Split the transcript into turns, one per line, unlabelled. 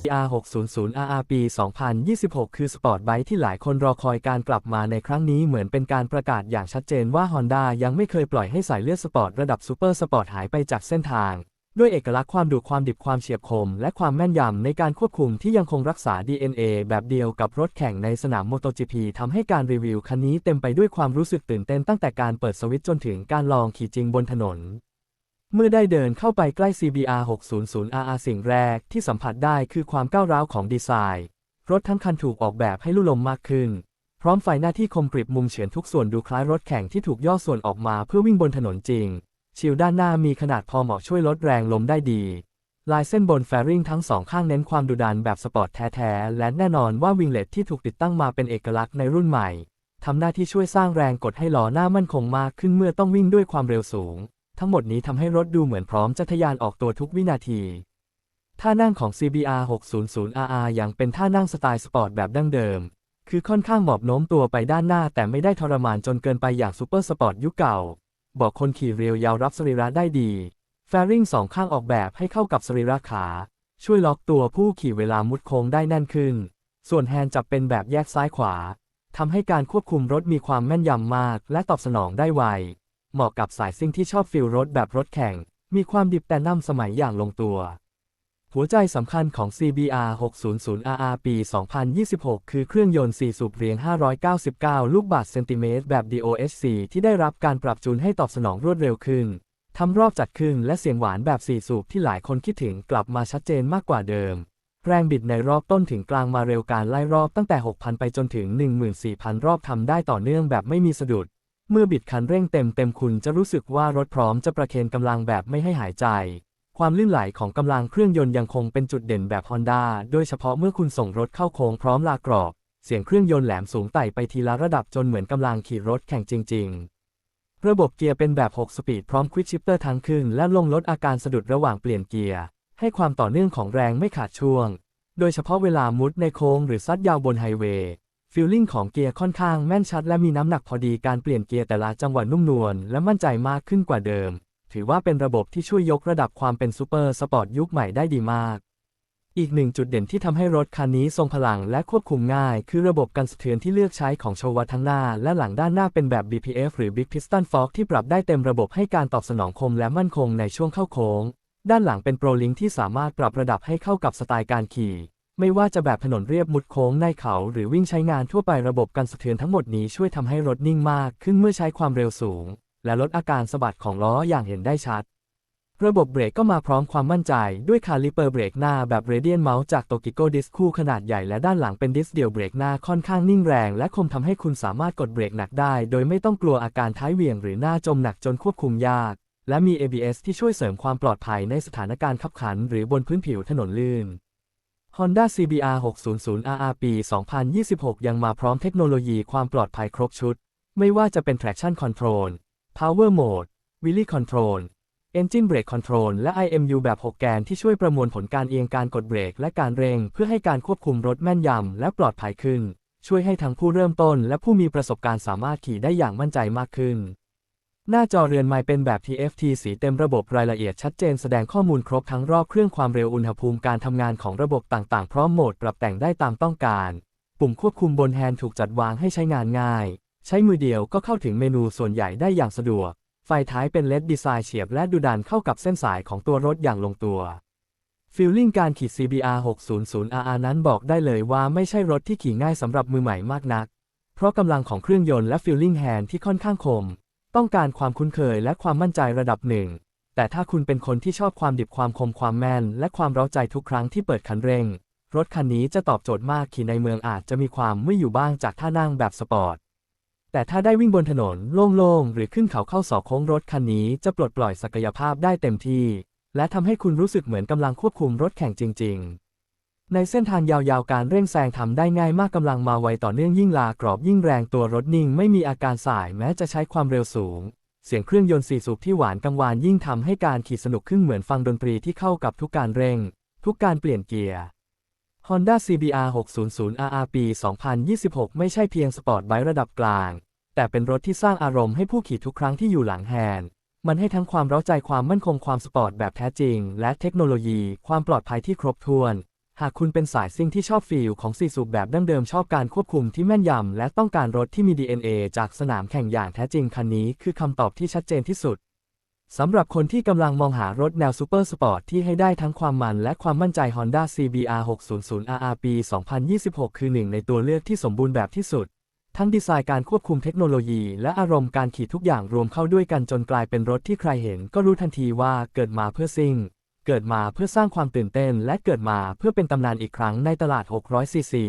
CBR 600 RR ปี 2026 คือสปอร์ตไบค์ที่หลายคนรอคอยการกลับมาในครั้งนี้เหมือนเป็นการประกาศอย่างชัดเจนว่า Honda ยังไม่เคยปล่อยให้สายเลือดสปอร์ตระดับซูเปอร์สปอร์ตหายไปจากเส้นทาง ด้วยเอกลักษณ์ความดุความดิบความเฉียบคม และความแม่นยำในการควบคุมที่ยังคงรักษา DNA แบบเดียวกับรถแข่งในสนาม MotoGP ทำให้การรีวิวคันนี้เต็มไปด้วยความรู้สึกตื่นเต้นตั้งแต่การเปิดสวิตช์จนถึงการลองขี่จริงบนถนน เมื่อได้เดินเข้าไปใกล้ CBR 600 RR สิ่งแรกที่สัมผัสได้คือความก้าวร้าวของดีไซน์ รถทั้งคันถูกออกแบบให้ลู่ลมมากขึ้น พร้อมไฟหน้าที่คมกริบมุมเฉียนทุกส่วนดูคล้ายรถแข่งที่ถูกย่อส่วนออกมาเพื่อวิ่งบนถนนจริง ชิลด้านหน้ามีขนาดพอเหมาะช่วยลดแรงลมได้ดี ลายเส้นบนแฟริงทั้งสองข้างเน้นความดุดันแบบสปอร์ตแท้ๆและแน่นอนว่าวิงเลตที่ถูกติดตั้งมาเป็นเอกลักษณ์ในรุ่นใหม่ทำหน้าที่ช่วยสร้างแรงกดให้ล้อหน้ามั่นคงมากขึ้นเมื่อต้องวิ่งด้วยความเร็วสูง ทั้งหมดนี้ทำให้รถดูเหมือนพร้อมจะทะยานออกตัวทุกวินาที ท่านั่งของ CBR 600 RR ยังเป็นท่านั่งสไตล์สปอร์ตแบบดั้งเดิม คือค่อนข้างหมอบโน้มตัวไปด้านหน้าแต่ไม่ได้ทรมานจนเกินไปอย่างซูเปอร์สปอร์ตยุคเก่า บอกคนขี่เรียวยาวรับสรีระได้ดี แฟริ่งสองข้างออกแบบให้เข้ากับสรีระขา ช่วยล็อกตัวผู้ขี่เวลามุดโค้งได้แน่นขึ้น ส่วนแฮนด์จับเป็นแบบแยกซ้ายขวาทำให้การควบคุมรถมีความแม่นยำมาก และตอบสนองได้ไว เหมาะกับสายซิ่งที่ชอบฟิลรถแบบรถแข่ง มีความดิบแต่น่ำสมัยอย่างลงตัว หัวใจสำคัญของ CBR 600 RR ปี 2026 คือเครื่องยนต์ 4 สูบเรียง 599 ลูกบาศก์เซนติเมตรแบบ DOHC ที่ได้รับการปรับจูนให้ตอบสนองรวดเร็วขึ้น ทำรอบจัดขึ้นและเสียงหวานแบบ 4 สูบที่หลายคนคิดถึงกลับมาชัดเจนมากกว่าเดิมแรงบิดในรอบต้นถึงกลางมาเร็วการไล่รอบตั้งแต่ 6,000 ไปจนถึง 14,000 รอบทำได้ต่อเนื่องแบบไม่มีสะดุด เมื่อบิดคันเร่งเต็มเต็มคุณจะรู้สึกว่ารถพร้อมจะประเคนกำลังแบบไม่ให้หายใจ ความลื่นไหลของกำลังเครื่องยนต์ยังคงเป็นจุดเด่นแบบ Honda โดยเฉพาะเมื่อคุณส่งรถเข้าโค้งพร้อมลากรอบ เสียงเครื่องยนต์แหลมสูงไต่ไปทีละระดับจนเหมือนกำลังขี่รถแข่งจริง ๆ ระบบเกียร์เป็นแบบ 6 สปีดพร้อมควิกชิปเตอร์ทั้งขึ้น และลงลดอาการสะดุดระหว่างเปลี่ยนเกียร์ให้ความต่อเนื่องของแรงไม่ขาดช่วง โดยเฉพาะเวลามุดในโค้งหรือซัดยาวบนไฮเวย์ ฟิลลิ่งของเกียร์ค่อนข้างแม่นชัดและมีน้ำหนักพอดีการเปลี่ยนเกียร์แต่ละจังหวะนุ่มนวลและมั่นใจมากขึ้นกว่าเดิม ถือว่าเป็นระบบที่ช่วยยกระดับความเป็นซูเปอร์สปอร์ตยุคใหม่ได้ดีมาก อีกหนึ่งจุดเด่นที่ทำให้รถคันนี้ทรงพลังและควบคุมง่าย คือระบบกันสะเทือนที่เลือกใช้ของโชวัทั้งหน้า และหลังด้านหน้าเป็นแบบ BPF หรือ Big Piston Fork ที่ปรับได้เต็มระบบให้การตอบสนองคมและมั่นคงในช่วงเข้าโค้ง ด้านหลังเป็นโปรลิงที่สามารถปรับระดับให้เข้ากับสไตล์การขี่ ไม่ว่าจะแบบถนนเรียบมุดโค้งในเขาหรือวิ่งใช้งานทั่วไประบบกันสะเทือนทั้งหมดนี้ช่วยทำให้รถนิ่งมากขึ้นเมื่อใช้ความเร็วสูง และลดอาการสะบัดของล้ออย่างเห็นได้ชัด ระบบเบรกก็มาพร้อมความมั่นใจ ด้วยคาลิเปอร์เบรกหน้าแบบเรเดียนเมาส์จากโตกิโกดิสคู่ขนาดใหญ่และด้านหลังเป็นดิสเดียวเบรกหน้าค่อนข้างนิ่งแรง และคมทำให้คุณสามารถกดเบรกหนักได้ โดยไม่ต้องกลัวอาการท้ายเหวี่ยงหรือหน้าจมหนักจนควบคุมยาก และมี ABS ที่ช่วยเสริมความปลอดภัยในสถานการณ์ขับขัน หรือบนพื้นผิวถนนลื่น Honda CBR 600 RR ปี 2026 ยังมาพร้อมเทคโนโลยีความปลอดภัยครบชุด ไม่ว่าจะเป็น traction control power mode wheelie control engine brake control และ IMU แบบ 6 แกนที่ช่วยประมวลผลการเอียงการกดเบรกและการเร่ง เพื่อให้การควบคุมรถแม่นยำและปลอดภัยขึ้น ช่วยให้ทั้งผู้เริ่มต้นและผู้มีประสบการณ์สามารถขี่ได้อย่างมั่นใจมากขึ้น หน้าจอเรือนไม้เป็นแบบ TFT สีเต็มระบบรายละเอียดชัดเจนแสดงข้อมูลครบทั้งรอบเครื่องความเร็วอุณหภูมิการทำงานของระบบต่างๆ พร้อมโหมดปรับแต่งได้ตามต้องการ ปุ่มควบคุมบนแฮนด์ถูกจัดวางให้ใช้งานง่าย ใช้มือเดียวก็เข้าถึงเมนูส่วนใหญ่ได้อย่างสะดวก ไฟท้ายเป็นเลดดีไซน์เฉียบและดูดันเข้ากับเส้นสายของตัวรถอย่างลงตัวฟีลลิ่งการขี่ CBR 600 RR นั้นบอกได้เลยว่าไม่ใช่รถที่ขี่ง่ายสำหรับมือใหม่มากนัก เพราะกำลังของเครื่องยนต์และฟีลลิ่งแฮนด์ที่ค่อนข้างคม ต้องการความคุ้นเคยและความมั่นใจระดับหนึ่ง แต่ถ้าคุณเป็นคนที่ชอบความดิบความคมความแม่น และความเร้าใจทุกครั้งที่เปิดคันเร่ง รถคันนี้จะตอบโจทย์มากขี่ในเมืองอาจจะมีความไม่อยู่บ้างจากท่านั่งแบบสปอร์ต แต่ถ้าได้วิ่งบนถนนโล่งๆ หรือขึ้นเขาเข้าสอกโค้งรถคันนี้จะปลดปล่อยศักยภาพได้เต็มที่ และทำให้คุณรู้สึกเหมือนกำลังควบคุมรถแข่งจริง ๆ ในเส้นทางยาวๆ การเร่งแซงทำได้ง่ายมากกำลังมาไวต่อเนื่องยิ่งลากรอบยิ่งแรงตัวรถนิ่งไม่มีอาการสายแม้จะใช้ความเร็วสูง เสียงเครื่องยนต์สี่สูบที่หวานกังวานยิ่งทำให้การขี่สนุกขึ้นเหมือนฟังดนตรีที่เข้ากับทุกการเร่ง ทุกการเปลี่ยนเกียร์ Honda CBR 600 RR ปี 2026 ไม่ใช่เพียงสปอร์ตไบค์ระดับกลาง แต่เป็นรถที่สร้างอารมณ์ให้ผู้ขี่ทุกครั้งที่อยู่หลังแฮนด์มันให้ทั้งความเร้าใจความมั่นคงความสปอร์ตแบบแท้จริง และเทคโนโลยี ความปลอดภัยที่ครบถ้วน หากคุณเป็นสายซิ่งที่ชอบฟีลของสี่สูบแบบดั้งเดิมชอบการควบคุมที่แม่นยำ และต้องการรถที่มี DNA จากสนามแข่งอย่างแท้จริงคันนี้คือคำตอบที่ชัดเจนที่สุดสำหรับคนที่กำลังมองหารถแนวซูเปอร์สปอร์ตที่ให้ได้ทั้งความมันและความมั่นใจ Honda CBR 600 RR ปี 2026 คือหนึ่งในตัวเลือกที่สมบูรณ์แบบที่สุด ทั้งดีไซน์การควบคุมเทคโนโลยี และอารมณ์การขี่ทุกอย่างรวมเข้าด้วยกันจนกลายเป็นรถที่ใครเห็นก็รู้ทันทีว่าเกิดมาเพื่อซิ่ง เกิดมาเพื่อสร้างความตื่นเต้นและเกิดมาเพื่อเป็นตำนานอีกครั้งในตลาด600ซีซี